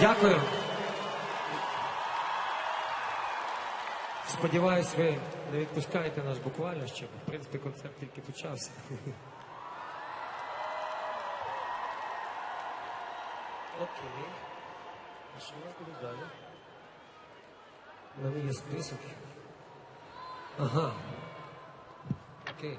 Дякую. Сподіваюсь, ви не відпускаєте нас буквально ще, бо в принципі концерт тільки почався. Окей. А що у нас буде далі? У мене є список. Ага. Окей.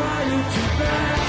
trying to bad?